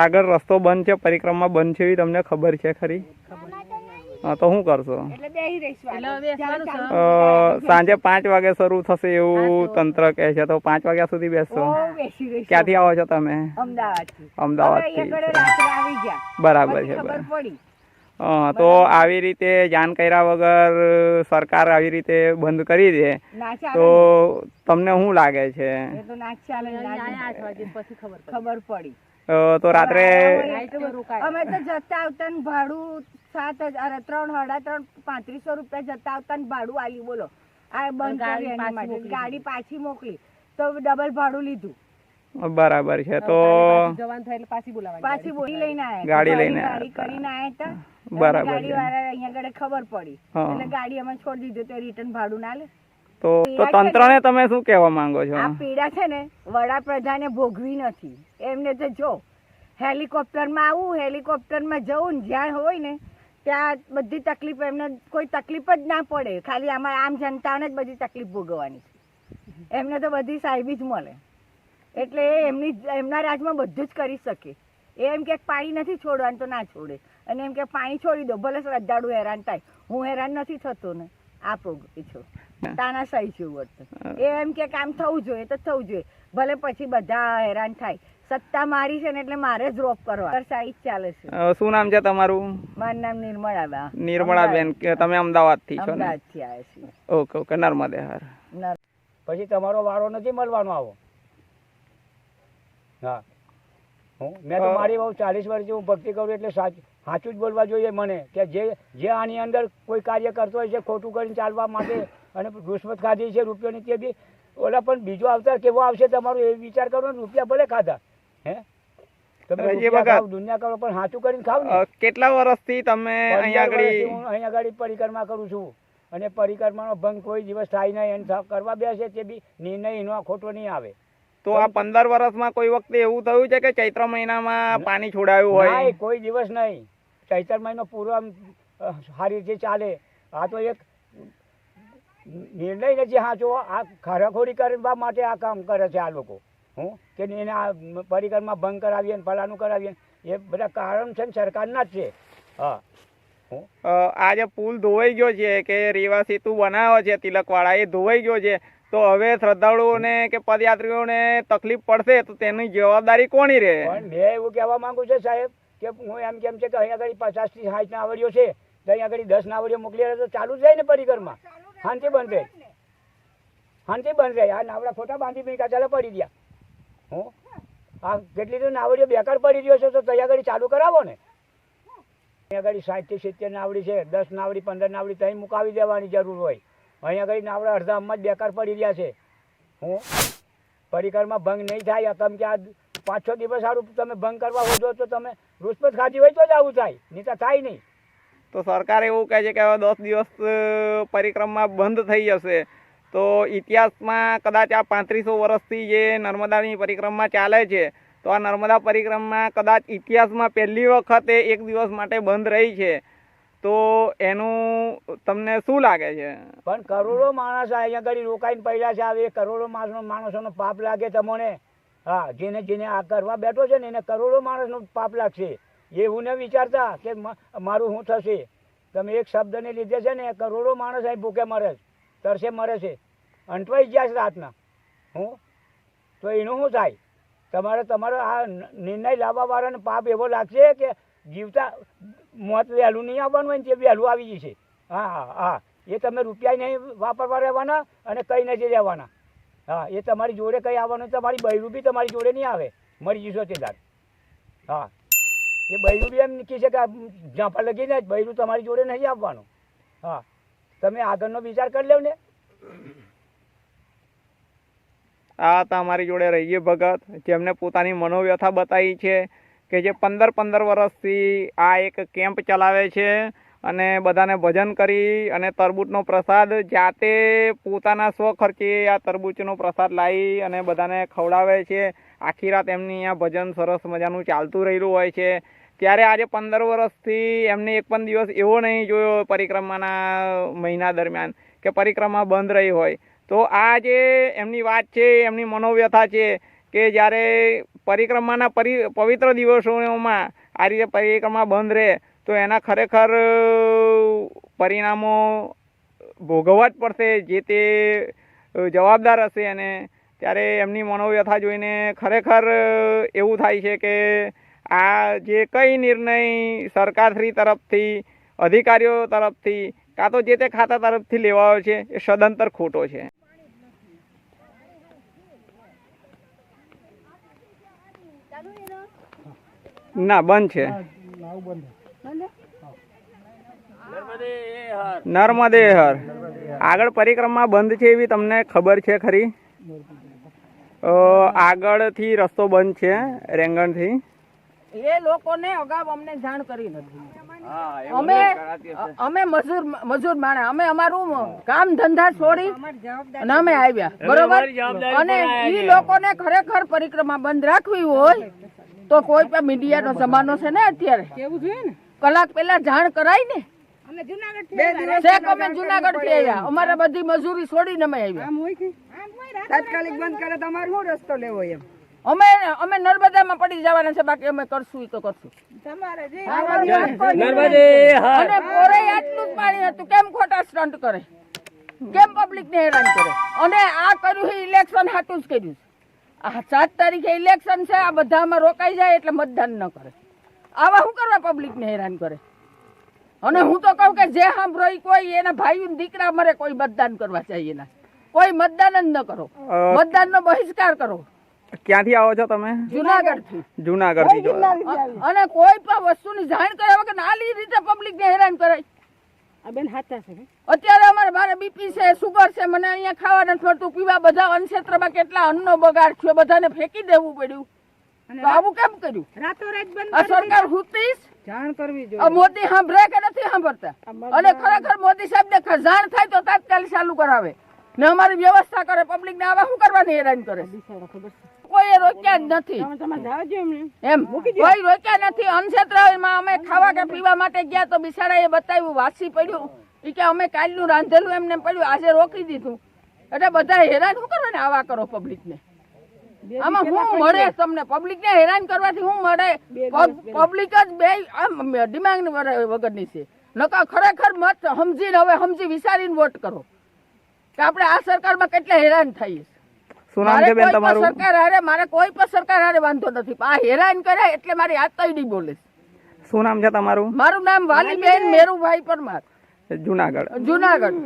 આગળ રસ્તો બંધ છે પરિક્રમા બંધ છે એવી તમને ખબર છે ખરી? હા તો શું કરશો? એટલે બેહી રહીશું એટલે આગળ. બેસવાનું જ્યાં છે. ચાલુ અ, સાંજે પાંચ વાગે શરૂ થશે એવું તંત્ર કહે છે તો પાંચ વાગ્યા સુધી બેસશો? બહુ બેસી રહીશું. ક્યાંથી આવો છો તમે? અમદાવાદથી. બરાબર છે બરાબર. તો આવી રીતે જાણ કર્યા વગર સરકાર આવી રીતે બંધ કરી દે તો તમને શું લાગે છે? ખબર પડી. તો રાત્રે. અમે તો જતા આવતા ભાડું સાત હજાર ત્રણ સાડા ત્રણ પાંત્રીસો રૂપિયા જતા આવતા ભાડું આલ્યું બોલો. આ બંધ ગાડી પાછી મોકલી ગાડી પાછી મોકલી. તો ડબલ ભાડું લીધું. બરાબર છે. તો પાછી થયેલ પાછી બોલાવા પાછી બોલી લઈને આયા ગાડી ગાડી લઈને ગાડી કરીને આયા હતા. બરાબર ગાડી વાળા અહીંયા આગળ ખબર પડી. એટલે ગાડી અમે છોડી દીધું. તો રિટર્ન ભાડું ના લે. તો તો તંત્રને તમે શું કહેવા માંગો છો? આ પીડા છે ને વડાપ્રધાને ભોગવી નથી. એમને તો જો હેલિકોપ્ટરમાં આવું હેલિકોપ્ટરમાં જવું ને જ્યાં હોય ને ત્યાં બધી તકલીફ એમને કોઈ તકલીફ જ ના પડે. ખાલી આમાં આમ જનતાને જ બધી તકલીફ ભોગવવાની છે. એમને તો બધી સાહેબી જ મળે. એટલે એમની એમના રાજમાં બધું જ કરી શકે. એ એમ કે પાણી નથી છોડવાનું તો ના છોડે. અને એમ કે પાણી છોડી દો ભલે શ્રદ્ધાળુ હેરાન થાય. હું હેરાન નથી થતો ને. આ પ્રોગ્રામ છો. તાનાશાહી છે વર્તન એ એમ કે કામ થવું જોઈએ તો થવું જોઈએ. ભલે પછી બધા હેરાન થાય. સત્તા મારી છે ને એટલે મારે જ રોપ કરવા સાઈજ ચાલે છે. શું નામ છે તમારું? મારું નામ નિર્મળા નિર્મળાબેન કે તમે અમદાવાદથી છો અમદાવાદથી આવ્યા છીએ. ઓકે ઓકે નર્મદે હાર. પછી તમારો વારો નથી મળવાનો આવો? હા. હું મેં તો મારી બહુ ચાલીસ વર્ષથી હું ભક્તિ કરું એટલે સાચું સાચું જ બોલવા જોઈએ મને કે જે જે આની અંદર કોઈ કાર્ય કરતો હોય છે ખોટું કરીને ચાલવા માટે અને રૂશ્વત ખાધી છે રૂપિયાની તે બી ઓલા પણ બીજો અવતાર કેવો આવશે તમારો એ વિચાર કરો ને રૂપિયા ભલે ખાધા હે? તમે રજી રૂપિયા ભગત. ખાવ, દુનિયા કરો પણ સાચું કરીને ખાવ ને. કેટલા વર્ષથી તમે અહીંયા આગળ હું અહીંયા આગળ પરિક્રમા કરું છું અને પરિક્રમાનો ભંગ કોઈ દિવસ થાય નહીં અને કરવા બેસે તે બી નિર્ણય એનો ખોટો નહીં આવે. તો આ પંદર વર્ષમાં કોઈ વખતે એવું થયું છે કે ચૈત્ર મહિનામાં પાણી છોડાયું હોય? કોઈ દિવસ નહીં. ચૈતર મહિનો પૂરો આમ સારી રીતે ચાલે. આ તો એક નિર્ણય નથી હા જો આ ખરાખોરી કરવા માટે આ કામ કરે છે આ લોકો. હું? કે એને આ પરિક્રમા ભંગ કરાવીએ ને ફલાનું કરાવીએ એ બધા કારણ છે ને સરકારના જ છે. હા. આ જે પુલ ધોવાઈ ગયો છે કે રેવા સેતુ બનાવ્યો છે તિલકવાળા એ ધોવાઈ ગયો છે તો હવે શ્રદ્ધાળુઓને કે પદયાત્રીઓને તકલીફ પડશે તો તેની જવાબદારી કોની રહે? મેં એવું કહેવા માંગુ છું સાહેબ કે હું એમ કેમ છે કે અહીંયા આગળ પચાસથી સાઠ નાવડીઓ છે તો અહીંયા આગળ દસ નાવડીઓ મોકલી તો ચાલુ જ જાય ને પરિકરમાં. શાંતિ બંધ રહે. શાંતિ બંધ રહે. આ નાવડા ખોટા બાંધી પી ચાલે પડી ગયા. હું? આ કેટલી તો નાવડીઓ બેકાર પડી રહ્યો છે તો ત્યાં આગળ ચાલુ કરાવો ને. અહીંયા આગળ સાઠથી સિત્તેર નાવડી છે દસ નાવડી પંદર નાવડી ત્યાં મુકાવી દેવાની જરૂર હોય. અહીંયા આગળ નાવડા અડધા આમમાં જ બેકાર પડી રહ્યા છે. હું? પરિકરમાં ભંગ નહીં થાય. તમે કે આ પાંચ છ દિવસ સારું તમે ભંગ કરવા હોજો તો તમે રૂસપત ખાધી હોય તો જ આવું થાય નહીં તો થાય નહીં. તો સરકાર એવું કહે છે કે હવે દસ દિવસ પરિક્રમા બંધ થઈ જશે. તો ઇતિહાસમાં કદાચ આ પાંત્રીસો વર્ષથી જે નર્મદાની પરિક્રમા ચાલે છે તો આ નર્મદા પરિક્રમા કદાચ ઇતિહાસમાં પહેલી વખતે એક દિવસ માટે બંધ રહી છે. તો એનું તમને શું લાગે છે? પણ કરોડો માણસ અહીંયા આગળ રોકાઈને પડ્યા છે આવે કરોડો માણસો માણસોનો પાપ લાગે તમને. હા, જેને જેને આ કરવા બેઠો છે ને, એને કરોડો માણસનો પાપ લાગશે. એવું ન વિચારતા કે મારું શું થશે. તમે એક શબ્દને લીધે છે ને, કરોડો માણસ અહીં ભૂખે મરે છે, તરસે મરે છે. અંટવાઈ ગયા છે રાતના. હું? તો એનું શું થાય? તમારે તમારો આ નિર્ણય લાવવાવાળાને પાપ એવો લાગશે કે જીવતા મોત વહેલું નહીં આવવાનું હોય ને તે વહેલું આવી જશે. હા હા હા. એ તમે રૂપિયા નહીં વાપરવા રહેવાના અને કંઈ નથી રહેવાના. હા, એ તમારી જોડે કંઈ આવવાનું તમારી બૈરું બી તમારી જોડે નહીં આવે. મરી જશો તે હા. એ બૈરું બી એમ કહે છે કે ઝાંપા લગીને જ બૈરું તમારી જોડે નહીં આવવાનું. હા. તમે આગળનો વિચાર કરી લેવ ને. આ તમારી જોડે રહીએ ભગત, જેમને પોતાની મનોવ્યથા બતાવી છે કે જે પંદર પંદર વર્ષથી આ એક કેમ્પ ચલાવે છે. અને બધાને ભજન કરી અને તરબૂચનો પ્રસાદ જાતે પોતાના સ્વખર્ચે આ તરબૂચનો પ્રસાદ લાવી અને બધાને ખવડાવે છે. આખી રાત એમની અહીંયા ભજન સરસ મજાનું ચાલતું રહેલું હોય છે. ત્યારે આજે પંદર વર્ષથી એમને એક પણ દિવસ એવો નહીં જોયો પરિક્રમાના મહિના દરમિયાન કે પરિક્રમા બંધ રહી હોય. તો આ જે એમની વાત છે, એમની મનોવ્યથા છે કે જ્યારે પરિક્રમાના પરિ, પવિત્ર દિવસોમાં આ રીતે પરિક્રમા બંધ રહે તો એના ખરેખર પરિણામો ભોગવવા જ પડશે જે તે જવાબદાર હશે અને ત્યારે એમની મનોવ્યથા જોઈને ખરેખર એવું થાય છે કે આ જે કઈ નિર્ણય સરકારશ્રી તરફથી અધિકારીઓ તરફથી કાં તો જે તે ખાતા તરફથી લેવાયો છે એ સદંતર ખોટો છે. ના? બંધ છે. નર્મદે હર આગળ પરિક્રમા બંધ છે એવી તમને ખબર છે ખરી? આગળથી રસ્તો બંધ છે રેંગણથી. એ લોકોને અગાઉ અમને જાણ કરી નથી. અમે અમે મજૂર મજૂર માણે અમે અમારું કામ ધંધા છોડી અને અમે આવ્યા. બરોબર? અને ઈ લોકોને ખરેખર પરિક્રમા બંધ રાખવી હોય તો કોઈ પણ મીડિયાનો જમાનો છે ને અત્યારે? કેવું જોઈએ ને? કલાક પહેલા જાણ કરાય ને. અમે જુનાગઢથી આવ્યા અમારે બધી મજૂરી છોડીને અમે આવ્યા. તાત્કાલિક બંધ કરે તો શું રસ્તો લેવો એમ? અમે અમે નર્મદામાં પડી જવાના છે બાકી અમે કરશું તો કરશું. અને પોરે આટલું જ પાણી હતું. કેમ ખોટા સ્ટન્ટ કરે? કેમ પબ્લિક ને હેરાન કરે? અને આ કર્યું છે ઇલેક્શન હાટું જ કર્યું છે. આ સાત તારીખે ઇલેક્શન છે આ બધામાં રોકાઈ જાય એટલે મતદાન ન કરે. આવા શું કરવા પબ્લિક ને હેરાન કરે? અને હું તો કહું કે જે સાંભળો કોઈ એના ભાઈ દીકરા મરે કોઈ મતદાન કરવા જઈએ ના. કોઈ મતદાન જ ન કરો. મતદાન નો બહિષ્કાર કરો. ક્યાંથી આવો છો તમે? જુનાગઢથી જુનાગઢથી અને કોઈ પણ વસ્તુ ની જાણ કર્યા વગર નાલી રીતે પબ્લિક ને હેરાન કરાય. બેન હાથા છે અત્યારે અમારે મારે બીપી છે સુગર છે મને અહીંયા ખાવા નથી મળતું પીવા બધા અન્નક્ષેત્રમાં કેટલા અન્નનો બગાડ થયો બધાને ફેંકી દેવું પડ્યું. આવું કેમ કર્યું? રાતોરાત બંધ આ સરકાર હુતીશ જાણ કરવી જોઈએ. મોદી સાંભળે કે નથી સાંભળતા? અને ખરેખર મોદી સાહેબ ને જાણ થાય તો તાત્કાલિક ચાલુ કરાવે. ને અમારી વ્યવસ્થા કરે પબ્લિક ને આવા શું કરવાની હેરાન કરે? કોઈ રોક્યા જ નથી. એમ કોઈ રોક્યા નથી. અનક્ષેત્રમાં અમે ખાવા કે પીવા માટે ગયા તો બિસાડા એ બતાવ્યું વાસી પડ્યું. એ કે અમે કાલનું રાંધેલું એમને પડ્યું આજે રોકી દીધું. એટલે બધા હેરાન શું કરવાને? આવા કરો પબ્લિક ને આમાં શું મળે તમને? પબ્લિક ને હેરાન કરવાથી શું મળે? પબ્લિક જ બે આમ દિમાગ વગરની છે. નકા ખરેખર મત સમજીને હવે સમજી વિચારીને વોટ કરો. કે આપણે આ સરકારમાં કેટલા હેરાન થઈએ સરકાર હારે મારે કોઈ પણ સરકાર હારે વાંધો નથી. આ હેરાન કરે એટલે મારી હાથ તઈડી બોલે. શું નામ છે તમારું? મારું નામ વાલીબેન મેરુભાઈ પરમાર. જુનાગઢ. જુનાગઢ.